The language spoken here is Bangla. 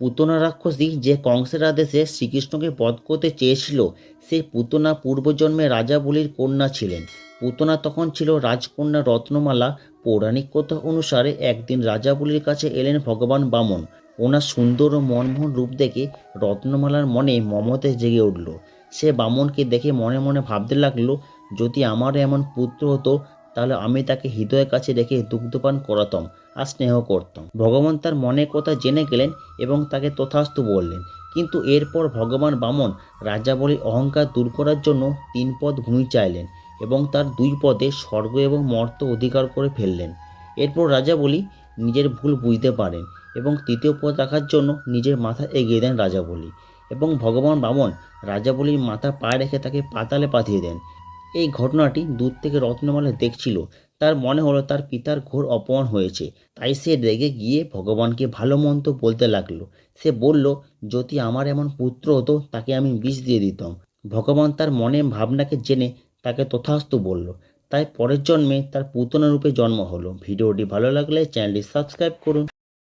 পুতনা রাক্ষসী যে কংসের আদেশে শ্রীকৃষ্ণকে বধ করতে চেয়েছিল, সেই পুতনা পূর্বজন্মে রাজা বলির কন্যা ছিলেন। পুতনা তখন ছিল রাজকন্যা রত্নমালা। পৌরাণিক কথা অনুসারে একদিন রাজা বলির কাছে এলেন ভগবান বামন। ওনার সুন্দর ও মনমোহন রূপ দেখে রত্নমালার মনে মমতে জেগে উঠল। সে বামনকে দেখে মনে মনে ভাবতে লাগল, যদি আমারও এমন পুত্র হতো তাহলে আমি তাকে হৃদয়ের কাছে রেখে দুগ্ধপান করাতাম আর স্নেহ করতাম। ভগবান তার মনের কথা জেনে গেলেন এবং তাকে তথাস্তু বললেন, কিন্তু এরপর ভগবান বামন রাজা বলে অহংকার দূর করার জন্য তিন পদ ভূমি চাইলেন এবং তার দুই পদে স্বর্গ এবং মর্ত অধিকার করে ফেললেন। এরপর রাজা বলি, নিজের ভুল বুঝতে পারেন এবং তৃতীয় পদ রাখার জন্য নিজের মাথা এগিয়ে দেন রাজা বলি। এবং ভগবান বামন রাজা বলির মাথা পায়ে রেখে তাকে পাতালে পাঠিয়ে দেন। এই ঘটনাটি দূর থেকে রত্নমালা দেখছিল। তার মনে হলো তার পিতার ঘোর অপমান হয়েছে। তাই সে রেগে গিয়ে ভগবানকে ভালো মন্দ বলতে লাগল। সে বলল, যদি আমার এমন পুত্র হতো, তাকে আমি বিষ দিয়ে দিতাম। ভগবান তার মনে ভাবনাকে জেনে তাকে তথাস্তু বলল। তাই পরের জন্মে তার পুতনা রূপে জন্ম হলো। ভিডিওটি ভালো লাগলে চ্যানেলটি সাবস্ক্রাইব করুন।